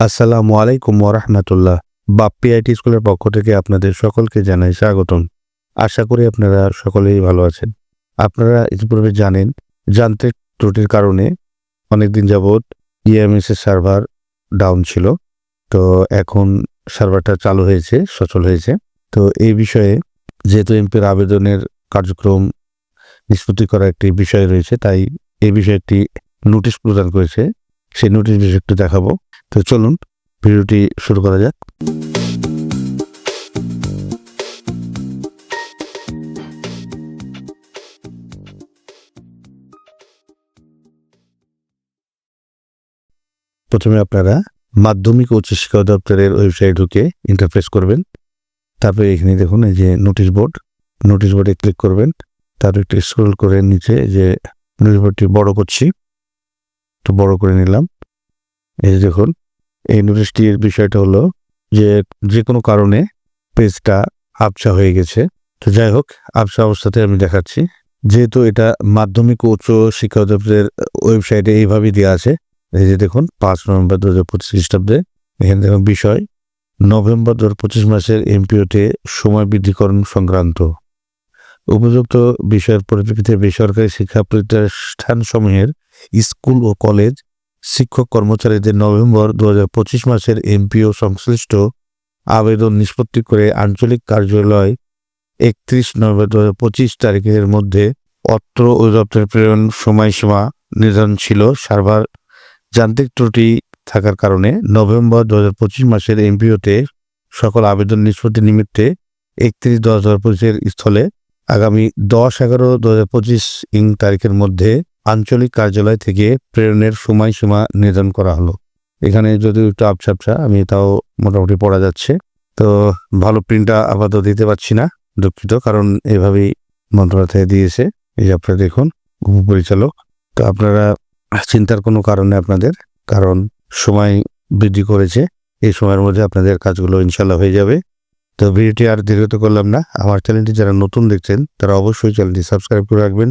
আসসালামু আলাইকুম ওরহমতুল্লাহ বাপ্পি আইটি স্কুলের পক্ষ থেকে আপনাদের সকলকে জানাই স্বাগতম। আশা করি আপনারা সকলেই ভালো আছেন। আপনারা ইতিপূর্বে জানেন, যান্ত্রিক ত্রুটির কারণে অনেকদিন যাবৎ ইএমএস এর সার্ভার ডাউন ছিল। তো এখন সার্ভারটা চালু হয়েছে, সচল হয়েছে। তো এই বিষয়ে যেহেতু এমপির আবেদনের কার্যক্রম নিষ্পত্তি করা একটি বিষয় রয়েছে, তাই এই বিষয়ে একটি নোটিশ প্রদান করেছে। সেই নোটিশ বিষয়ে একটু দেখাবো। তো চলুন ভিডিওটি শুরু করা যাক। প্রথমে আপনারা মাধ্যমিক ও উচ্চ শিক্ষা দপ্তরের ওয়েবসাইট ঢুকে ইন্টারফেস করবেন। তারপরে এখানে দেখুন এই যে নোটিশ বোর্ড নোটিশ বোর্ডে ক্লিক করবেন। তারপর একটু স্ক্রল করে নিচে যে নোটিশ বোর্ডটি বড় করছি, একটু বড় করে নিলাম। এই যে দেখুন, এই নোটিশটির বিষয়টা হলো যে যে কোনো কারণে পেজটা আবসা হয়ে গেছে। তো যাই হোক আবসা অবস্থাতে আমি দেখাচ্ছি। যেহেতু এটা মাধ্যমিক উচ্চ শিক্ষা অধিদপ্তরের ওয়েবসাইটে এইভাবেই দেওয়া আছে, এই যে দেখুন, পাঁচ নভেম্বর দু হাজার পঁচিশ খ্রিস্টাব্দে। এখানে দেখুন, বিষয়, নভেম্বর দু হাজার পঁচিশ মাসের এমপিওতে সময় বৃদ্ধিকরণ সংক্রান্ত। উপযুক্ত বিষয়ের পরিপ্রেক্ষিতে বেসরকারি শিক্ষা প্রতিষ্ঠানসমূহের স্কুল ও কলেজ শিক্ষক কর্মচারীদের নভেম্বর দু হাজার পঁচিশ মাসের এমপিও সংশ্লিষ্ট আবেদন নিষ্পত্তি করে আঞ্চলিক কার্যালয় একত্রিশ নভেম্বর দু পঁচিশ তারিখের মধ্যে অত্র অধিদপ্তরের প্রেরণ সময়সীমা নির্ধারণ ছিল সার্ভার যান্ত্রিক ত্রুটি থাকার কারণে নভেম্বর দু পঁচিশ মাসের এমপিওতে সকল আবেদন নিষ্পত্তি নিমিত্তে একত্রিশ দশ দু হাজার পঁচিশের স্থলে আগামী দশ এগারো দু হাজার পঁচিশ ইং তারিখের মধ্যে আঞ্চলিক কার্যালয় থেকে প্রেরণের সময়সীমা নির্ধারণ করা হলো। এখানে যদিও একটু আপসাপসা আমি তাও মোটামুটি পড়া যাচ্ছে। তো ভালো প্রিন্টটা আপাতত দিতে পারছি না, দুঃখিত, কারণ এভাবেই মন্ত্রণালয় দিয়েছে। এই আপনারা দেখুন, উপপরিচালক। তো আপনারা চিন্তার কোনো কারণে আপনাদের, কারণ সময় বৃদ্ধি করেছে। এই সময়ের মধ্যে আপনাদের কাজগুলো ইনশাল্লাহ হয়ে যাবে। তো ভিডিওটি আর দীর্ঘত করলাম না। আমার চ্যানেলটি যারা নতুন দেখছেন, তারা অবশ্যই চ্যানেলটি সাবস্ক্রাইব করে রাখবেন।